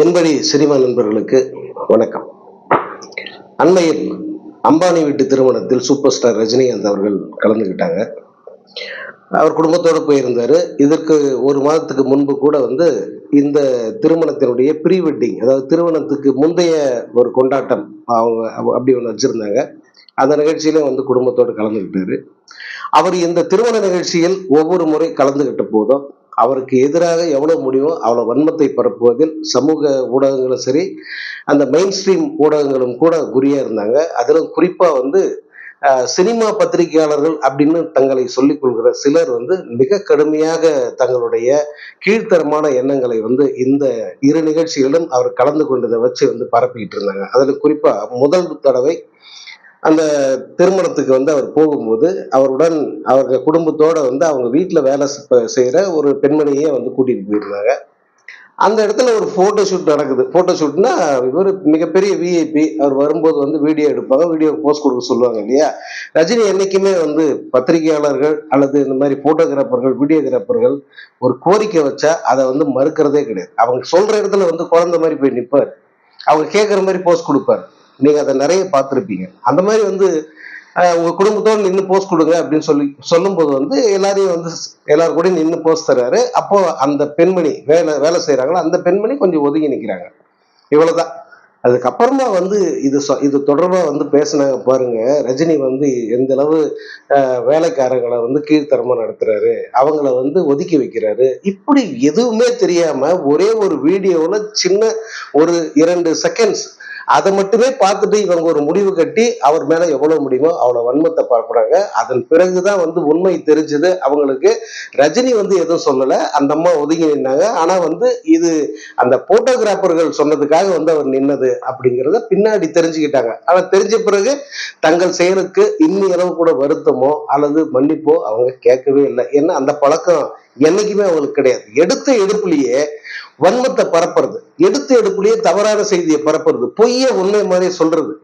என்படி cinema நண்பர்களுக்கு வணக்கம். அண்மையில் அம்பானி வீட்டு திருமணத்தில் சூப்பர் ஸ்டார் ரஜினிகாந்த் அவர்கள் கலந்துக்கிட்டாங்க அவர் குடும்பத்தோடு போயிருந்தார். இதற்கு ஒரு மாதத்துக்கு முன்பு கூட வந்து இந்த திருமணத்தினுடைய ப்ரீ வெட்டிங் அதாவது திருமணத்துக்கு முந்தைய ஒரு கொண்டாட்டம் அவங்க அப்படி ஒன்று வச்சுருந்தாங்க. அந்த நிகழ்ச்சியிலும் வந்து குடும்பத்தோடு கலந்துக்கிட்டாரு அவர் இந்த திருமண நிகழ்ச்சியில் ஒவ்வொரு முறை கலந்துக்கிட்ட போதும் அவருக்கு எதிராக எவ்வளவு முடியுமோ அவ்வளவு வன்மத்தை பரப்புவதில் சமூக ஊடகங்களும் சரி அந்த மெயின் ஸ்ட்ரீம் ஊடகங்களும் கூட குறியா இருந்தாங்க. அதிலும் குறிப்பா வந்து சினிமா பத்திரிகையாளர்கள் அப்படின்னு தங்களை சொல்லிக் கொள்கிற சிலர் வந்து மிக கடுமையாக தங்களுடைய கீழ்த்தரமான எண்ணங்களை வந்து இந்த இரு நிகழ்ச்சிகளிலும் அவர் கலந்து கொண்டதை வச்சு வந்து பரப்பிக்கிட்டு இருந்தாங்க. அதில் குறிப்பாக முதல் தடவை அந்த திருமணத்துக்கு வந்து அவர் போகும்போது அவருடன் அவர்கள் குடும்பத்தோட வந்து அவங்க வீட்டில் வேலை செய்கிற ஒரு பெண்மணியே வந்து கூட்டிகிட்டு போயிருந்தாங்க. அந்த இடத்துல ஒரு ஃபோட்டோ ஷூட் நடக்குது. ஃபோட்டோ ஷூட்னா இவர் மிகப்பெரிய விஐபி அவர் வரும்போது வந்து வீடியோ எடுப்பாங்க. வீடியோ போஸ்ட் கொடுக்க சொல்லுவாங்க இல்லையா? ரஜினி என்றைக்குமே வந்து பத்திரிகையாளர்கள் அல்லது இந்த மாதிரி ஃபோட்டோகிராஃபர்கள் வீடியோகிராஃபர்கள் ஒரு கோரிக்கை வச்சா அதை வந்து மறுக்கிறதே கிடையாது. அவங்க சொல்கிற இடத்துல வந்து குழந்த மாதிரி போய் நிற்பார் அவங்க கேட்குற மாதிரி போஸ்ட் கொடுப்பாரு. நீங்க அதை நிறைய பார்த்துருப்பீங்க. அந்த மாதிரி வந்து உங்க குடும்பத்தோடு நின்று போஸ்ட் கொடுங்க அப்படின்னு சொல்லி சொல்லும்போது வந்து எல்லாரையும் வந்து எல்லாரும் கூட நின்று போஸ்ட் தர்றாரு. அப்போ அந்த பெண்மணி வேலை வேலை செய்யறாங்களோ அந்த பெண்மணி கொஞ்சம் ஒதுங்கி நிற்கிறாங்க இவ்வளவுதான். அதுக்கப்புறமா வந்து இது இது தொடர்பாக வந்து பேசினாங்க பாருங்க. ரஜினி வந்து எந்த அளவு வேலைக்காரங்களை வந்து கீழ்த்தரமாக நடத்துறாரு. அவங்கள வந்து ஒதுக்கி வைக்கிறாரு. இப்படி எதுவுமே தெரியாம ஒரே ஒரு வீடியோவில் சின்ன ஒரு இரண்டு செகண்ட்ஸ் அதை மட்டுமே பார்த்துட்டு இவங்க ஒரு முடிவு கட்டி அவர் மேல எவ்வளவு முடியுமோ அவ்வளவு வன்மத்தை பார்க்குறாங்க. அதன் பிறகுதான் வந்து உண்மை தெரிஞ்சது. அவங்களுக்கு ரஜினி வந்து எதுவும் சொல்லல. அந்த அம்மா ஒதுங்கி நின்னாங்க. ஆனா வந்து இது அந்த போட்டோகிராஃபர்கள் சொன்னதுக்காக வந்து அவர் நின்னது அப்படிங்கிறத பின்னாடி தெரிஞ்சுக்கிட்டாங்க. ஆனா தெரிஞ்ச பிறகு தங்கள் செயலுக்கு இன்னி அளவு கூட வருத்தமோ அல்லது மன்னிப்போ அவங்க கேட்கவே இல்லை. ஏன்னா அந்த பழக்கம் என்னைக்குமே அவங்களுக்கு கிடையாது. எடுத்த எடுப்புலயே வன்மத்தை பரப்புறது. எடுத்து எடுப்புலயே தவறான செய்தியை பரப்புறது. பொய்ய உண்மை மாதிரி சொல்றது.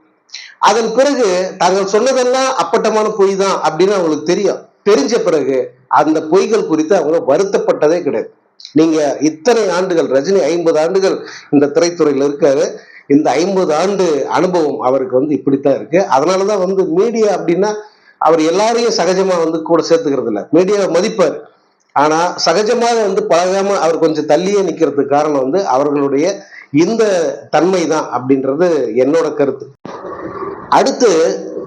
அதன் பிறகு தாங்கள் சொன்னதெல்லாம் அப்பட்டமான பொய் தான் அப்படின்னு அவங்களுக்கு தெரியும். தெரிஞ்ச பிறகு அந்த பொய்கள் குறித்து அவங்க வருத்தப்பட்டதே கிடையாது. நீங்க இத்தனை ஆண்டுகள் ரஜினி ஐம்பது ஆண்டுகள் இந்த திரைத்துறையில இருக்காரு. இந்த ஐம்பது ஆண்டு அனுபவம் அவருக்கு வந்து இப்படித்தான் இருக்கு. அதனாலதான் வந்து மீடியா அப்படின்னா அவர் எல்லாரையும் சகஜமா வந்து கூட சேர்த்துக்கிறது இல்லை மீடியாவை மதிப்பார். ஆனா சகஜமாக வந்து பழகாம அவர் கொஞ்சம் தள்ளியே நிக்கிறதுக்கு காரணம் வந்து அவர்களுடைய இந்த தன்மை தான் அப்படின்றது என்னோட கருத்து. அடுத்து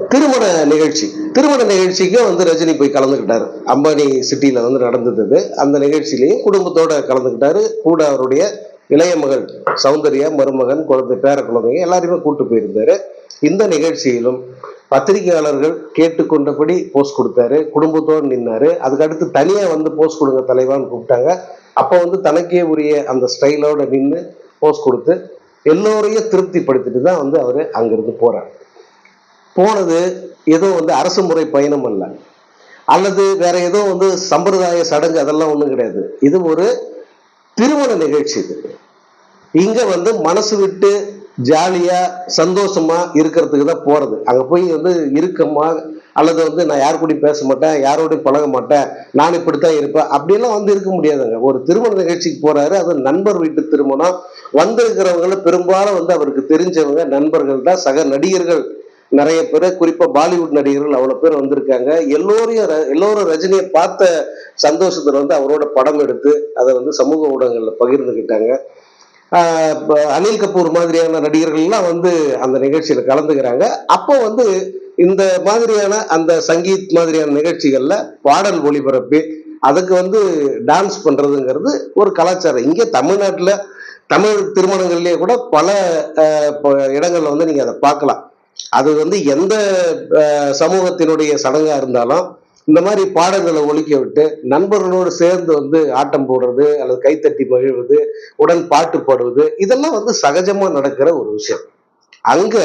திருமண நிகழ்ச்சி. திருமண நிகழ்ச்சிக்கும் வந்து ரஜினி போய் கலந்துக்கிட்டாரு. அம்பானி சிட்டியில வந்து நடந்தது. அந்த நிகழ்ச்சியிலையும் குடும்பத்தோட கலந்துக்கிட்டாரு. கூட அவருடைய இளைய மகள் சௌந்தர்யா மருமகன் குழந்தை பேர குழந்தைங்க எல்லாரையுமே கூட்டு போயிருந்தாரு. இந்த நிகழ்ச்சியிலும் பத்திரிகையாளர்கள் கேட்டுக்கொண்டபடி போஸ்ட் கொடுத்தாரு. குடும்பத்தோடு நின்னாரு. அதுக்கு அடுத்து வந்து போஸ்ட் கொடுங்க தலைவான்னு கூப்பிட்டாங்க. அப்போ வந்து தனக்கே உரிய அந்த ஸ்டைலோட நின்று போஸ்ட் கொடுத்து எல்லோரையும் திருப்திப்படுத்திட்டு தான் வந்து அவர் அங்கிருந்து போகிறார் போனது ஏதோ வந்து அரசு முறை பயணம் அல்ல. அல்லது வேற ஏதோ வந்து சம்பிரதாய சடங்கு அதெல்லாம் ஒன்றும் கிடையாது. இது ஒரு திருமண நிகழ்ச்சி இது. இங்க வந்து மனசு விட்டு ஜாலியாக சந்தோஷமாக இருக்கிறதுக்கு தான் போகிறது அங்கே போய் வந்து இருக்கமா அல்லது வந்து நான் யார் கூடயும் பேச மாட்டேன் யாரோடையும் பழக மாட்டேன் நான் இப்படித்தான் இருப்பேன் அப்படியெல்லாம் வந்து இருக்க முடியாதுங்க. ஒரு திருமண நிகழ்ச்சிக்கு போகிறாரு அது நண்பர் வீட்டு திருமணம். வந்திருக்கிறவங்கள பெரும்பாலும் வந்து அவருக்கு தெரிஞ்சவங்க நண்பர்கள் தான் சக நடிகர்கள். நிறைய பேர் குறிப்பாக பாலிவுட் நடிகர்கள் அவ்வளோ பேர் வந்திருக்காங்க. எல்லோரையும் ர- எல்லோரும் ரஜினியை பார்த்த சந்தோஷத்தில் வந்து அவரோட படம் எடுத்து அதை வந்து சமூக ஊடகங்களில் பகிர்ந்துக்கிட்டாங்க அனில் கபூர் மாதிரியான நடிகர்கள்லாம் வந்து அந்த நிகழ்ச்சியில் கலந்துக்கிறாங்க. அப்போ வந்து இந்த மாதிரியான அந்த சங்கீத் மாதிரியான நிகழ்ச்சிகளில் பாடல் ஒளிபரப்பி அதுக்கு வந்து டான்ஸ் பண்ணுறதுங்கிறது ஒரு கலாச்சாரம். இங்கே தமிழ்நாட்டில் தமிழ் திருமணங்கள்லேயே கூட பல இடங்களில் ப- வந்து நீங்கள் அதை பார்க்கலாம். அது வந்து எந்த சமூகத்தினுடைய சடங்காக இருந்தாலும் இந்த மாதிரி பாடல்களை ஒழிக்க விட்டு நண்பர்களோடு சேர்ந்து வந்து ஆட்டம் போடுறது அல்லது கைத்தட்டி மகிழ்வது உடன் பாட்டு பாடுவது இதெல்லாம் வந்து சகஜமா நடக்கிற ஒரு விஷயம். அங்க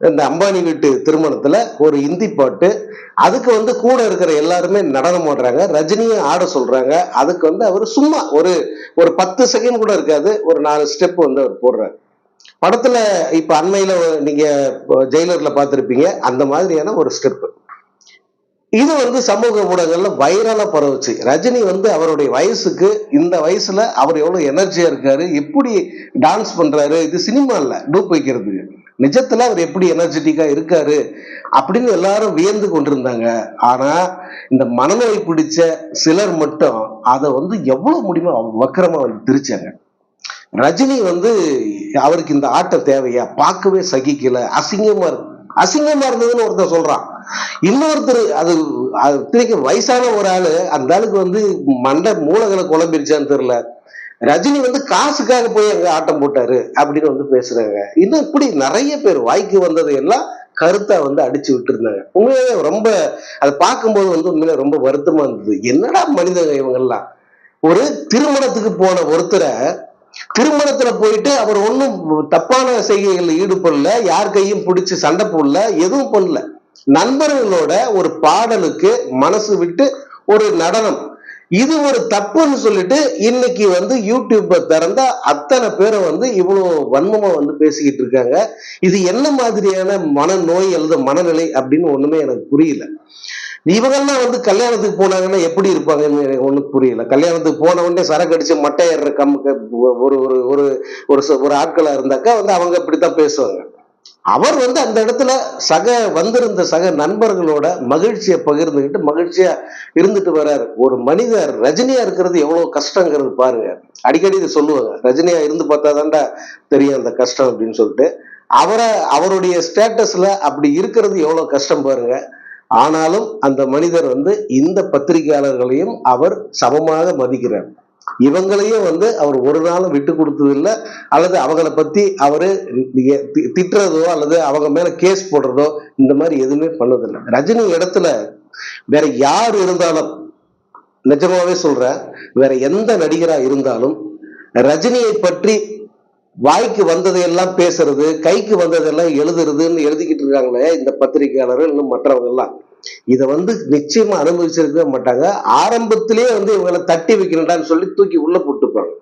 இந்த அம்பானி வீட்டு திருமணத்துல ஒரு இந்தி பாட்டு அதுக்கு வந்து கூட இருக்கிற எல்லாருமே நடனம் ஆடுறாங்க ரஜினியும் ஆட சொல்றாங்க அதுக்கு வந்து அவர் சும்மா ஒரு ஒரு பத்து செகண்ட் கூட இருக்காது ஒரு நாலு ஸ்டெப் வந்து அவர் போடுறாரு. படத்துல இப்ப அண்மையில நீங்க ஜெயிலர்ல பார்த்துருப்பீங்க அந்த மாதிரியான ஒரு ஸ்டெப் இது வந்து சமூக ஊடகங்கள்ல வைரலா பரவுச்சு. ரஜினி வந்து அவருடைய வயசுக்கு இந்த வயசுல அவர் எவ்வளவு எனர்ஜியா இருக்காரு எப்படி டான்ஸ் பண்றாரு இது சினிமா இல்ல டூப் வைக்கிறது நிஜத்துல அவர் எப்படி எனர்ஜெட்டிக்கா இருக்காரு அப்படின்னு எல்லாரும் வியந்து கொண்டிருந்தாங்க. ஆனா இந்த மனநிலை பிடிச்ச சிலர் மட்டும் அதை வந்து எவ்வளவு முடியுமோ வக்கரமா வந்து திரிச்சாங்க. ரஜினி வந்து அவருக்கு இந்த ஆட்டம் தேவையா? பார்க்கவே சகிக்கல. அசிங்கமா இருக்கு அசிங்கமா இருந்ததுன்னு ஒருத்தர் சொல்றான். இன்னொருத்தர் அது அத்தனைக்கு வயசான ஒரு ஆளு அந்த ஆளுக்கு வந்து மண்டை மூலகளை குழம்பிருச்சான்னு தெரியல. ரஜினி வந்து காசுக்காக போய் அங்க ஆட்டம் போட்டாரு அப்படின்னு வந்து பேசுறாங்க. இன்னும் இப்படி நிறைய பேர் வாய்க்கு வந்ததை எல்லாம் கருத்தா வந்து அடிச்சு விட்டு இருந்தாங்க உண்மையிலே ரொம்ப அதை பார்க்கும்போது வந்து உண்மையில ரொம்ப வருத்தமா இருந்தது. என்னடா மனிதங்க இவங்கெல்லாம்? ஒரு திருமணத்துக்கு போன ஒருத்தரை திருமணத்துல போயிட்டு அவர் ஒன்றும் தப்பான செய்கைகளில் ஈடுபடல யார் கையும் பிடிச்சி சண்டை போடல எதுவும் பண்ணல. நண்பர்களோட ஒரு பாடலுக்கு மனசு விட்டு ஒரு நடனம். இது ஒரு தப்புன்னு சொல்லிட்டு இன்னைக்கு வந்து யூடியூப்பை திறந்தா அத்தனை பேரை வந்து இவ்வளவு வன்மமா வந்து பேசிக்கிட்டு இருக்காங்க. இது என்ன மாதிரியான மனநோய் அல்லது மனநிலை அப்படின்னு ஒண்ணுமே எனக்கு புரியல. இவங்கெல்லாம் வந்து கல்யாணத்துக்கு போனாங்கன்னா எப்படி இருப்பாங்கன்னு எனக்கு ஒண்ணும் புரியல. கல்யாணத்துக்கு போன உடனே சரக்கு அடிச்சு மட்டை ஏறுற கம் ஒரு ஒரு ஒரு ஒரு ச- ஒரு ஆட்களா இருந்தாக்கா வந்து அவங்க இப்படித்தான் பேசுவாங்க. அவர் வந்து அந்த இடத்துல சக வந்திருந்த சக நண்பர்களோட மகிழ்ச்சியை பகிர்ந்துகிட்டு மகிழ்ச்சியா இருந்துட்டு வர்றாரு. ஒரு மனிதர் ரஜினியா இருக்கிறது எவ்வளவு கஷ்டங்கிறது பாருங்க. அடிக்கடி இதை சொல்லுவாங்க. ரஜினியா இருந்து பார்த்தாதான்டா தெரியும் அந்த கஷ்டம் அப்படின்னு சொல்லிட்டு. அவரை அவருடைய ஸ்டேட்டஸ்ல அப்படி இருக்கிறது எவ்வளவு கஷ்டம் பாருங்க. ஆனாலும் அந்த மனிதர் வந்து இந்த பத்திரிகையாளர்களையும் அவர் சமமாக மதிக்கிறார். இவங்களையும் வந்து அவர் ஒரு நாளும் விட்டு கொடுத்ததில்லை. அல்லது அவங்கள பத்தி அவரு திட்டுறதோ அல்லது அவங்க மேல கேஸ் போடுறதோ இந்த மாதிரி எதுவுமே பண்ணதில்லை. ரஜினி இடத்துல வேற யார் இருந்தாலும் நிஜமாவே சொல்றேன் வேற எந்த நடிகரா இருந்தாலும் ரஜினியை பற்றி வாய்க்கு வந்ததையெல்லாம் பேசுறது கைக்கு வந்ததெல்லாம் எழுதுறதுன்னு எழுதிக்கிட்டு இருக்காங்களே இந்த பத்திரிகையாளர்கள் இன்னும் மற்றவங்க எல்லாம் இதை வந்து நிச்சயமா அனுபவிச்சிருக்கவே மாட்டாங்க. ஆரம்பத்திலேயே வந்து இவங்களை தட்டி வைக்கணும்டான்னு சொல்லி தூக்கி உள்ள போட்டுப்பாங்க.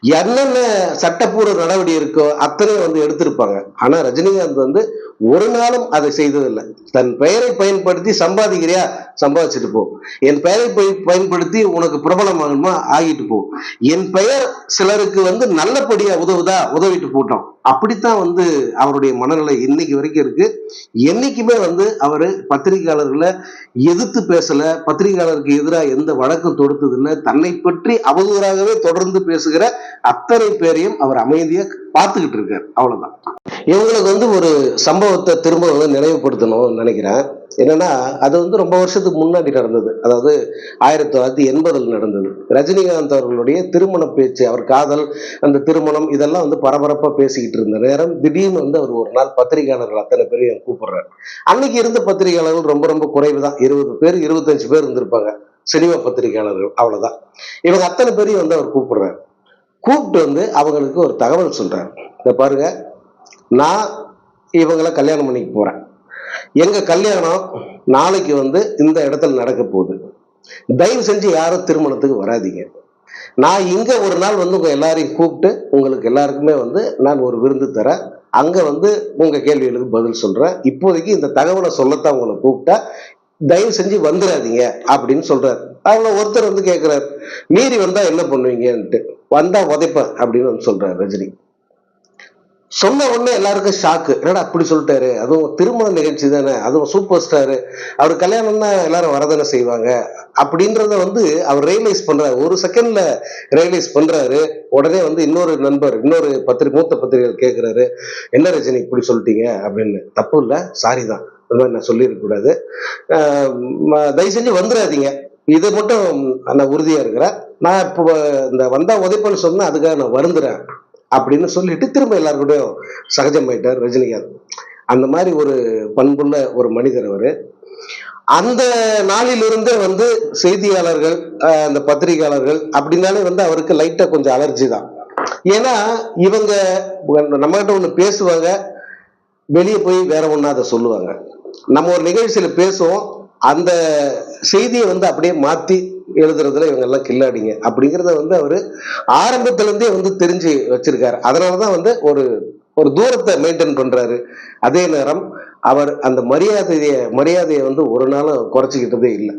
என்னென்ன சட்டப்பூர்வ நடவடிக்கை இருக்கோ அத்தனையும் வந்து எடுத்திருப்பாங்க. ஆனா ரஜினிகாந்த் வந்து ஒரு நாளும் அதை செய்ததில்லை. தன் பெயரை பயன்படுத்தி சம்பாதிக்கிறியா? சம்பாதிச்சுட்டு போ. என் பெயரை போய் பயன்படுத்தி உனக்கு பிரபலம் ஆகிட்டு போ. என் பெயர் சிலருக்கு வந்து நல்லபடியா உதவுதா? உதவிட்டு போட்டோம். அப்படித்தான் வந்து அவருடைய மனநிலை இன்னைக்கு வரைக்கும் இருக்கு. என்னைக்குமே வந்து அவர் பத்திரிகையாளர்களை எதிர்த்து பேசல. பத்திரிகையாளருக்கு எதிராக எந்த வழக்கம் தொடுத்தது இல்லை தன்னை பற்றி அவதூறாகவே தொடர்ந்து பேசுகிற அத்தனை பேரையும் அவர் அமைதியா பார்த்துக்கிட்டு இருக்கார். அவ்வளவுதான். இவங்களுக்கு வந்து ஒரு சம்பவத்தை திரும்ப வந்து நினைவுபடுத்தணும்னு நினைக்கிறேன். என்னன்னா அது வந்து ரொம்ப வருஷத்துக்கு முன்னாடி நடந்தது. அதாவது ஆயிரத்தி தொள்ளாயிரத்தி எண்பதில் நடந்தது. ரஜினிகாந்த் அவர்களுடைய திருமண பேச்சு அவர் காதல் அந்த திருமணம் இதெல்லாம் வந்து பரபரப்பா பேசிக்கிட்டு இருந்த நேரம் திடீர்னு வந்து அவர் ஒரு நாள் பத்திரிகையாளர்கள் அத்தனை பேரையும் கூப்பிடுறாரு. அன்னைக்கு இருந்த பத்திரிகையாளர்கள் ரொம்ப ரொம்ப குறைவு தான். இருபது பேர் இருபத்தஞ்சு பேர் இருந்திருப்பாங்க. சினிமா பத்திரிகையாளர்கள் அவ்வளவுதான். இவங்க அத்தனை பேரையும் வந்து அவர் கூப்பிடுறாரு. கூப்பிட்டு வந்து அவங்களுக்கு ஒரு தகவல் சொல்றாரு. இந்த பாருங்க. நான் இவங்கள கல்யாணம் பண்ணிக்க போறேன். எங்க கல்யாணம் நாளைக்கு வந்து இந்த இடத்துல நடக்க போகுது. தயவு செஞ்சு யாரும் திருமணத்துக்கு வராதீங்க. நான் இங்க ஒரு நாள் வந்து உங்க எல்லாரையும் கூப்பிட்டு உங்களுக்கு எல்லாருக்குமே வந்து நான் ஒரு விருந்து தரேன். அங்க வந்து உங்க கேள்விகளுக்கு பதில் சொல்றேன். இப்போதைக்கு இந்த தகவலை சொல்லத்தான் உங்களை கூப்பிட்டா தயவு செஞ்சு வந்துடாதீங்க அப்படின்னு சொல்றாரு. அவங்க ஒருத்தர் வந்து கேட்குறாரு மீறி வந்தா என்ன பண்ணுவீங்கன்ட்டு. வந்தா உதைப்பேன் அப்படின்னு வந்து சொல்றாரு ரஜினி. சொன்ன உடனே எல்லாருக்கும் ஷாக்கு என்னடா அப்படி சொல்லிட்டாரு? அதுவும் திருமண நிகழ்ச்சி தானே? அதுவும் சூப்பர் ஸ்டாரு அவர் கல்யாணம்னா எல்லாரும் வரதானே செய்வாங்க. அப்படின்றத வந்து அவர் ரியலைஸ் பண்றாரு. ஒரு செகண்ட்ல ரியலைஸ் பண்றாரு. உடனே வந்து இன்னொரு நண்பர் இன்னொரு பத்திரி மூத்த பத்திரிகைகள் கேட்கிறாரு என்ன ரஜினி இப்படி சொல்லிட்டீங்க? அப்படின்னு. தப்பு இல்லை. சாரி தான். இந்த மாதிரி நான் சொல்லியிருக்கக்கூடாது தயவு செஞ்சு வந்துடாதீங்க இதை மட்டும் நான் உறுதியா இருக்கிறேன். நான் இப்போ இந்த வந்தா உதைப்பன்னு சொன்னேன் அதுக்காக நான் வருந்துறேன். அப்படின்னு சொல்லிட்டு திரும்ப எல்லாருக்கூடயும் சகஜமாயிட்டார் ரஜினிகாந்த் அந்த மாதிரி ஒரு பண்புள்ள ஒரு மனிதர் அவர். அந்த நாளிலிருந்தே வந்து செய்தியாளர்கள் அந்த பத்திரிகையாளர்கள் அப்படின்னாலே வந்து அவருக்கு லைட்டாக கொஞ்சம் அலர்ஜி தான். ஏன்னா இவங்க நம்மகிட்ட ஒன்று பேசுவாங்க வெளியே போய் வேற ஒன்றா அதை சொல்லுவாங்க. நம்ம ஒரு நிகழ்ச்சியில் பேசுவோம் அந்த செய்தியை வந்து அப்படியே மாற்றி எழுதுறதுல இவங்க எல்லாம் கில்லாடிங்க. அப்படிங்கிறத வந்து அவரு ஆரம்பத்துல இருந்தே வந்து தெரிஞ்சு வச்சிருக்காரு. அதனாலதான் வந்து ஒரு ஒரு தூரத்தை மெயின்டைன் பண்றாரு. அதே நேரம் அவர் அந்த மரியாதையை மரியாதையை வந்து ஒரு நாளும் குறைச்சிக்கிட்டதே இல்லை.